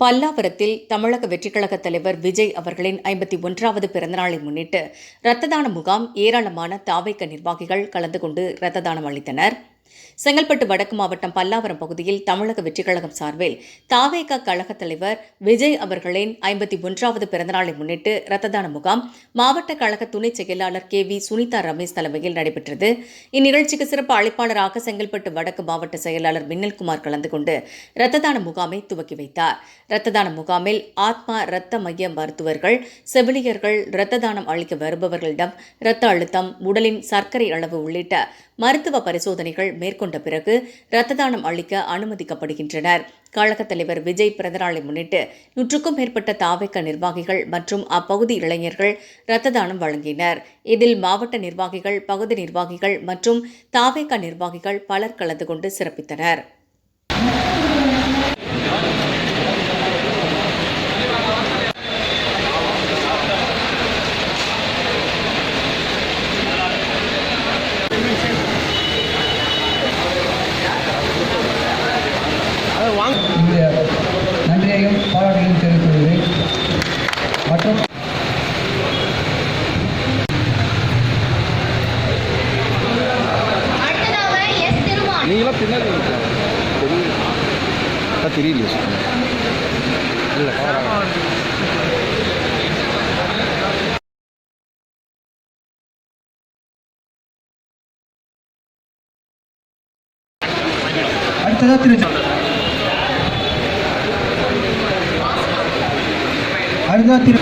பல்லாவரத்தில் தமிழக வெற்றிக்கழக தலைவர் விஜய் அவர்களின் ஐம்பத்தி ஒன்றாவது பிறந்தநாளை முன்னிட்டு ரத்த தான முகாம் ஏராளமான தாவைக்க நிர்வாகிகள் கலந்து கொண்டு ரத்த தானம் அளித்தனர். செங்கல்பட்டு வடக்கு மாவட்டம் பல்லாவரம் பகுதியில் தமிழக வெற்றிக்கழகம் சார்பில் தாவேக கழக தலைவர் விஜய் அவர்களின் ஐம்பத்தி ஒன்றாவது பிறந்தநாளை முன்னிட்டு ரத்த தான முகாம் மாவட்ட கழக துணைச் செயலாளர் கே வி சுனிதா ரமேஷ் தலைமையில் நடைபெற்றது. இந்நிகழ்ச்சிக்கு சிறப்பு அழைப்பாளராக செங்கல்பட்டு வடக்கு மாவட்ட செயலாளர் மின்னல்குமார் கலந்து கொண்டு ரத்த தான முகாமை துவக்கி வைத்தார். ரத்த தான முகாமில் ஆத்மா ரத்த மைய மருத்துவர்கள் செவிலியர்கள் ரத்த தானம் அளிக்க வருபவர்களிடம் ரத்த அழுத்தம் உடலின் சர்க்கரை அளவு உள்ளிட்ட மருத்துவ பரிசோதனைகள் மேற்கொண்ட பிறகு இரத்த தானம் அளிக்க அனுமதிக்கப்படுகின்றனர். கழகத் தலைவர் விஜய் பிறந்தநாளை முன்னிட்டு நூற்றுக்கும் மேற்பட்ட தாவைக்க நிர்வாகிகள் மற்றும் அப்பகுதி இளைஞர்கள் இரத்த தானம் வழங்கினர். இதில் மாவட்ட நிர்வாகிகள் பகுதி நிர்வாகிகள் மற்றும் தாவேக்க நிர்வாகிகள் பலர் கலந்து கொண்டு சிறப்பித்தனர். நீங்களாம் பின்னாடி தெரியலையே சுத்தமா. இல்லை அடுத்ததாக திரு அடுத்ததாக திரு